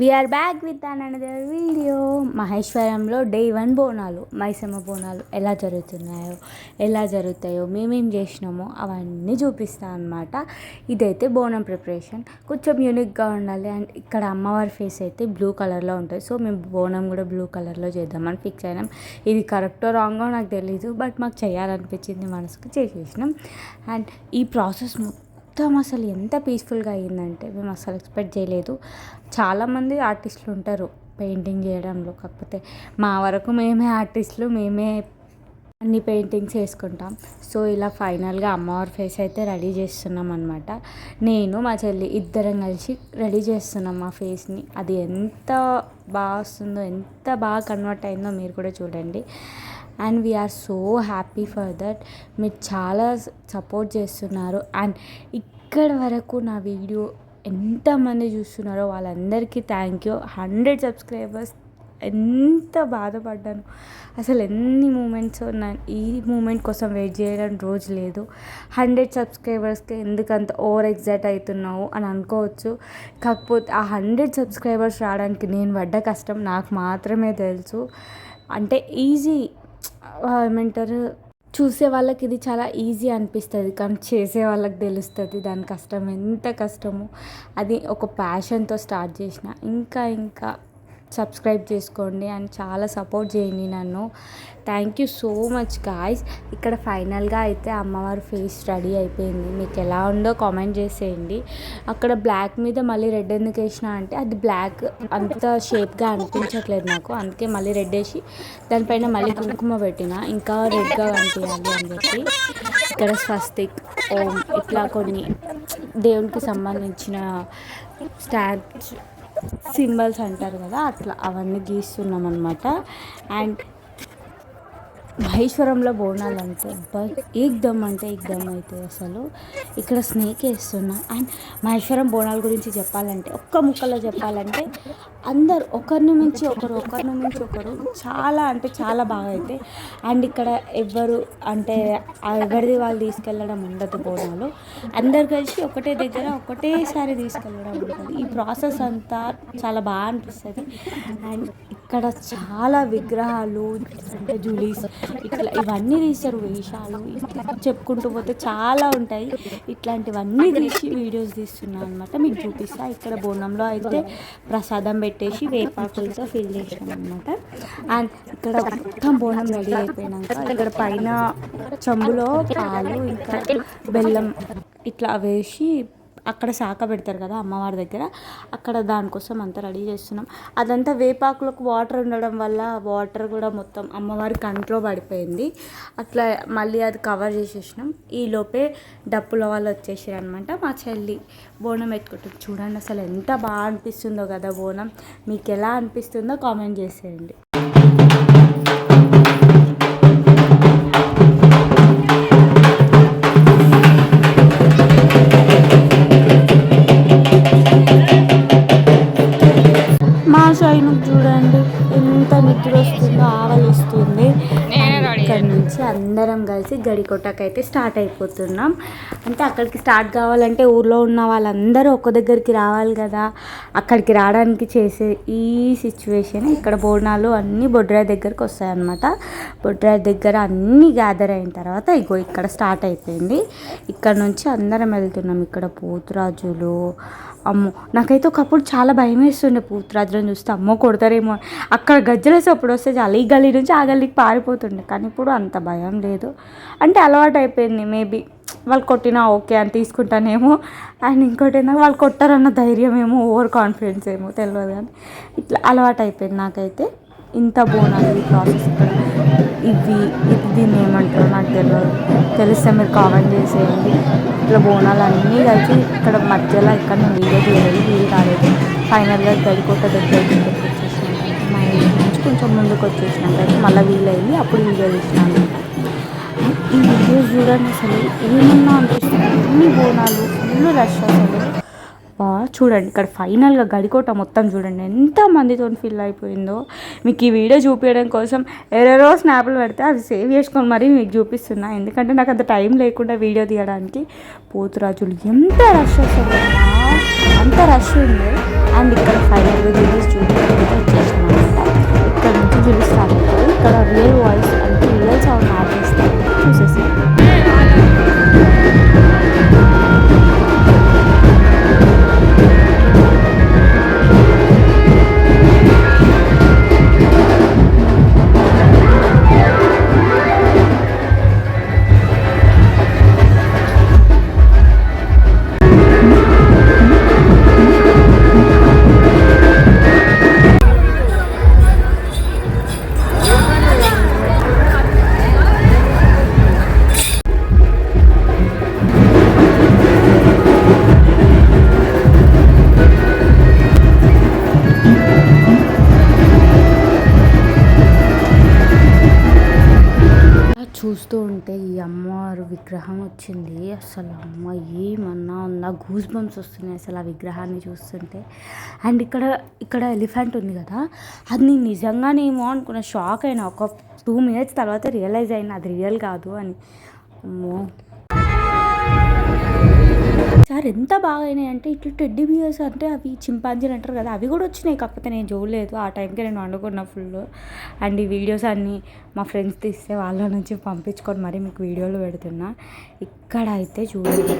We're back with another video మహేశ్వరంలో day one Bonalu Maisamma Bonalu ఎలా జరుగుతున్నాయో ఎలా జరుగుతాయో మేమేం చేసినామో అవన్నీ చూపిస్తాను అనమాట ఇదైతే బోనం ప్రిపరేషన్ కొంచెం యూనిక్గా ఉండాలి అండ్ ఇక్కడ అమ్మవారి ఫేస్ అయితే బ్లూ కలర్లో ఉంటుంది. సో మేము బోనం కూడా బ్లూ కలర్లో చేద్దామని ఫిక్స్ అయినాం. ఇది కరెక్టో రాంగో నాకు తెలీదు బట్ మాకు చేయాలనిపించింది మనసుకు చేసేసినాం. అండ్ ఈ ప్రాసెస్ మొత్తం అసలు ఎంత పీస్ఫుల్గా అయ్యిందంటే మేము అసలు ఎక్స్పెక్ట్ చేయలేదు. చాలామంది ఆర్టిస్టులు ఉంటారు పెయింటింగ్ చేయడంలో. కాకపోతే మా వరకు మేమే ఆర్టిస్టులు మేమే అన్ని పెయింటింగ్స్ వేసుకుంటాం సో ఇలా ఫైనల్గా అమ్మవారి ఫేస్ అయితే రెడీ చేస్తున్నాం అనమాట నేను మా చెల్లి ఇద్దరం కలిసి రెడీ చేస్తున్నాం మా ఫేస్ని అది ఎంత బాగా వస్తుందో ఎంత బాగా కన్వర్ట్ అయిందో మీరు కూడా చూడండి. And we're so happy for that మీరు చాలా సపోర్ట్ చేస్తున్నారు. అండ్ ఇక్కడ వరకు నా వీడియో ఎంతమంది చూస్తున్నారో వాళ్ళందరికీ థ్యాంక్ యూ హండ్రెడ్ సబ్స్క్రైబర్స్ ఎంత బాధపడ్డాను. అసలు ఎన్ని మూమెంట్స్ నా ఈ మూమెంట్ కోసం వెయిట్ చేయడం రోజు లేదు. హండ్రెడ్ సబ్స్క్రైబర్స్కి ఎందుకంత ఓవర్ ఎగ్జైట్ అవుతున్నావు అని అనుకోవచ్చు. కాకపోతే ఆ హండ్రెడ్ సబ్స్క్రైబర్స్ రావడానికి నేను పడ్డ కష్టం నాకు మాత్రమే తెలుసు. అంటే ఈజీ ఏమంటారు చూసే వాళ్ళకి ఇది చాలా ఈజీ అనిపిస్తుంది. కానీ చేసే వాళ్ళకి తెలుస్తుంది. దాని కష్టం ఎంత కష్టమో. అది ఒక ప్యాషన్తో స్టార్ట్ చేసిన. ఇంకా ఇంకా. సబ్స్క్రైబ్ చేసుకోండి అండ్ చాలా సపోర్ట్ చేయండి నన్ను. Thank you so much guys ఇక్కడ ఫైనల్గా అయితే అమ్మవారి ఫేస్ రెడీ అయిపోయింది. మీకు ఎలా ఉందో కామెంట్ చేసేయండి. అక్కడ బ్లాక్ మీద మళ్ళీ రెడ్ ఎందుకు వేసిన అంటే అది బ్లాక్ అంత షేప్గా అనిపించట్లేదు నాకు. అందుకే మళ్ళీ రెడ్ వేసి దానిపైన మళ్ళీ కుంకుమ పెట్టిన. ఇంకా రెడ్గా కనిపించాలి అని చెప్పి. ఇక్కడ స్వస్తిక్ ఓం ఇట్లా కొన్ని దేవునికి సంబంధించిన స్టాచ్యూ సింబల్స్ అంటారు కదా అట్లా అవన్నీ గీస్తున్నాం అనమాట అండ్ మహేశ్వరంలో బోనాలు అంటే ఏకదమ్ అంటే ఏకదమ్ అయితే అసలు. ఇక్కడ స్నేక్ వేస్తున్నా. అండ్ మహేశ్వరం బోనాల గురించి చెప్పాలంటే ఒక్క ముక్కలో చెప్పాలంటే అందరు ఒకరిని మించి ఒకరు ఒకరిని మించి ఒకరు చాలా అంటే చాలా బాగా అయితే. అండ్ ఇక్కడ ఎవ్వరు అంటే ఎవరిది వాళ్ళు తీసుకెళ్ళడం ఉండదు బోనాలు. అందరు కలిసి ఒకటే దగ్గర ఒకటేసారి తీసుకెళ్ళడం ఉంటుంది. ఈ ప్రాసెస్ అంతా చాలా బాగా అనిపిస్తుంది. అండ్ ఇక్కడ చాలా విగ్రహాలు అంటే జూలీస్ ఇట్లా ఇవన్నీ తీస్తారు వేషాలు ఇట్లా చెప్పుకుంటూ పోతే చాలా ఉంటాయి. ఇట్లాంటివన్నీ తీసి వీడియోస్ తీస్తున్నాను అనమాట మీకు చూపిస్తా. ఇక్కడ బోనంలో అయితే ప్రసాదం పెట్టేసి వేపాకులతో ఫిల్ చేసాం అనమాట అండ్ ఇక్కడ మొత్తం బోనం రెడీ అయిపోయినాక ఇక్కడ పైన చెంబులో పాలు ఇంకా బెల్లం ఇట్లా వేసి అక్కడ శాఖ పెడతారు కదా అమ్మవారి దగ్గర. అక్కడ దానికోసం అంతా రెడీ చేస్తున్నాం. అదంతా వేపాకులకు వాటర్ ఉండడం వల్ల వాటర్ కూడా మొత్తం అమ్మవారి కంట్లో పడిపోయింది. అట్లా మళ్ళీ అది కవర్ చేసేసినాం. ఈ లోపే డప్పుల వాళ్ళు వచ్చేసారు అనమాట మా చెల్లి. బోనం ఎత్తుకుంటుంది చూడండి అసలు ఎంత బాగా అనిపిస్తుందో కదా బోనం. మీకు ఎలా అనిపిస్తుందో కామెంట్ చేసేయండి. నుంచి అందరం కలిసి గడికొట్టకైతే స్టార్ట్ అయిపోతున్నాం. అంటే అక్కడికి స్టార్ట్ కావాలంటే ఊర్లో ఉన్న వాళ్ళందరూ ఒక్క దగ్గరికి రావాలి కదా. అక్కడికి రావడానికి చేసే ఈ సిచ్యువేషన్ ఇక్కడ బోనాలు అన్నీ బొడ్రాయి దగ్గరికి వస్తాయన్నమాట. బొడ్రాయి దగ్గర అన్నీ గ్యాదర్ అయిన తర్వాత ఇగో ఇక్కడ స్టార్ట్ అయిపోయింది. ఇక్కడ నుంచి అందరం వెళ్తున్నాం. ఇక్కడ పోతురాజులు అమ్మో నాకైతే ఒకప్పుడు చాలా భయం వేస్తుండే పూతరాజులను చూస్తే అమ్మో కొడతారేమో అక్కడ గజ్జలేసి అప్పుడు వస్తే చాలు ఈ గల్లీ నుంచి ఆ గల్లీకి పారిపోతుండే. కానీ ఇప్పుడు అంత భయం లేదు. అంటే అలవాటు అయిపోయింది మేబీ వాళ్ళు కొట్టినా ఓకే అని తీసుకుంటానేమో. అండ్ ఇంకోటి ఏంటంటే వాళ్ళు కొట్టారన్న ధైర్యం ఏమో ఓవర్ కాన్ఫిడెన్స్ ఏమో తెలియదు కానీ ఇట్లా అలవాటు అయిపోయింది నాకైతే. ఇంత బోనాలు ప్రాసెస్ ఇక్కడ. ఇవి ఇది దీన్ని ఏమంటారో నాకు తెలియదు తెలిస్తే మీరు కామెంట్ చేసేయండి. ఇట్లా బోనాలు అన్నీ కలిసి ఇక్కడ మధ్యలో ఇక్కడ నేను వీడియో తీయలేదు వీలు కాలేదు ఫైనల్గా గడికోట దగ్గరికి వచ్చేసినాం మా ఇంటి నుంచి కొంచెం ముందుకు వచ్చేసినాక మళ్ళీ వీలైంది అప్పుడు వీడియో తీసినాను. ఈ వీడియోస్ చూడండి అసలు ఏమన్నా అనిపిస్తుంది. అన్ని బోనాలు ఫుల్ రష్ అసలు. చూడండి ఇక్కడ ఫైనల్గా గడికోట మొత్తం చూడండి. ఎంతమందితో ఫిల్ అయిపోయిందో. మీకు ఈ వీడియో చూపించడం కోసం ఎరెరో స్నాప్లు పెడితే అవి సేవ్ చేసుకొని మరీ మీకు చూపిస్తున్నా. ఎందుకంటే నాకు అంత టైం లేకుండా వీడియో తీయడానికి పోతురాజులు ఎంత రష్ అసలు అంత రష్ ఉంది. అండ్ ఇక్కడ ఫైనల్ రివ్యూస్ చూడడానికి అనమాట ఇక్కడ నుంచి చూపిస్తాను ఇక్కడ రియల్ వాయిస్ అంటే రియల్ సౌండ్ ఆపేస్తాను చూసేసి. చూస్తూ ఉంటే ఈ అమ్మవారు విగ్రహం వచ్చింది. అసలు అమ్మ ఏమన్నా ఉన్నా గూస్ బంప్స్ వస్తున్నాయి అసలు ఆ విగ్రహాన్ని చూస్తుంటే. అండ్ ఇక్కడ ఇక్కడ ఎలిఫెంట్ ఉంది కదా అది నేను నిజంగానేమో అనుకున్న షాక్ అయినా. ఒక టూ మినిట్స్ తర్వాత రియలైజ్ అయినా అది రియల్ కాదు అని. అమ్మో. సార్ ఎంత బాగా అయినాయి అంటే ఇట్లా టెడ్డీ బియర్స్ అంటే అవి చింపాంజీలు అంటారు కదా అవి కూడా వచ్చినాయి. కాకపోతే నేను చూడలేదు. ఆ టైంకి నేను వండుకున్న ఫుల్. అండ్ ఈ వీడియోస్ అన్నీ మా ఫ్రెండ్స్ తీస్తే వాళ్ళ నుంచి పంపించుకొని మరి మీకు వీడియోలు పెడుతున్నా. ఇక్కడ అయితే చూడండి.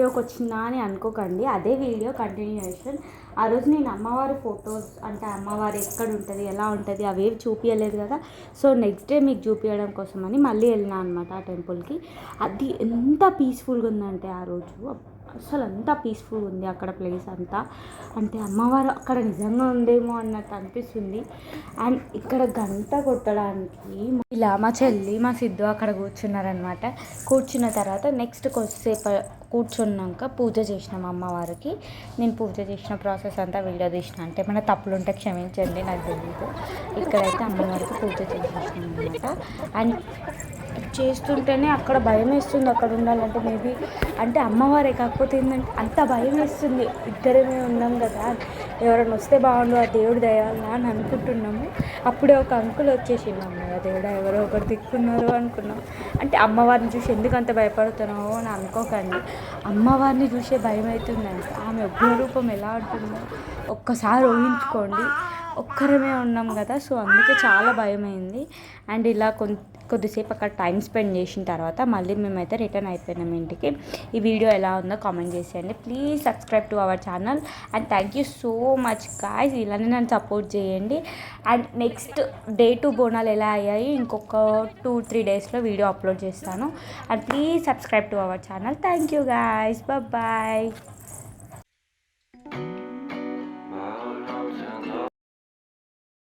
వీడియోకి వచ్చిందా అని అనుకోకండి. అదే వీడియో కంటిన్యూషన్ ఆ రోజు నేను అమ్మవారి ఫొటోస్ అంటే అమ్మవారు ఎక్కడ ఉంటుంది ఎలా ఉంటుంది అవేవి చూపించలేదు కదా. సో నెక్స్ట్ డే మీకు చూపించడం కోసం అని మళ్ళీ వెళ్ళినా అనమాట ఆ టెంపుల్కి. అది ఎంత పీస్ఫుల్గా ఉందంటే ఆ రోజు. అసలు అంతా పీస్ఫుల్ ఉంది అక్కడ ప్లేస్ అంతా. అంటే అమ్మవారు అక్కడ నిజంగా ఉందేమో అన్నట్టు అనిపిస్తుంది. అండ్ ఇక్కడ గంట కొట్టడానికి ఇలా మా చెల్లి మా సిద్ధు అక్కడ కూర్చున్నారనమాట కూర్చున్న తర్వాత నెక్స్ట్ కొద్దిసేపు కూర్చున్నాక పూజ చేసినాం అమ్మవారికి. నేను పూజ చేసిన ప్రాసెస్ అంతా వీడియో తీసిన అంటే మన తప్పులు ఉంటే క్షమించండి నాకు తెలియదు ఇక్కడైతే అమ్మవారికి పూజ చేసేసినాం అనమాట అండ్ చేస్తుంటేనే అక్కడ భయం వేస్తుంది అక్కడ ఉండాలంటే మేబీ. అంటే అమ్మవారే కాకపోతే ఏంటంటే అంత భయం వేస్తుంది. ఇద్దరమే ఉన్నాం కదా ఎవరైనా వస్తే బాగుండు ఆ దేవుడు దయాలా అని అనుకుంటున్నాము. అప్పుడే ఒక అంకుల్ వచ్చేసిండు. అమ్మాయి దేవుడా ఎవరో ఒకరు దిక్కున్నారు అనుకున్నాం. అంటే అమ్మవారిని చూసి ఎందుకు అంత భయపడుతున్నావో అని అనుకోకండి. అమ్మవారిని చూసే భయం అవుతుందండి. ఆమె ఉగ్రరూపం ఎలా ఉంటుందో. ఒక్కసారి ఊహించుకోండి. ఒక్కరమే ఉన్నాం కదా సో అందుకే చాలా భయమైంది. అండ్ ఇలా కొం కొద్దిసేపు అక్కడ టైం స్పెండ్ చేసిన తర్వాత మళ్ళీ మేమైతే రిటర్న్ అయిపోయినాం ఇంటికి. ఈ వీడియో ఎలా ఉందో కామెంట్ చేసేయండి. Please subscribe to our channel. And thank you so much guys. ఇలానే నన్ను సపోర్ట్ చేయండి. And next day two Bonalu ఎలా అయ్యాయి ఇంకొక టూ త్రీ డేస్లో వీడియో అప్లోడ్ చేస్తాను. And please subscribe to our channel. Thank you guys. Bye.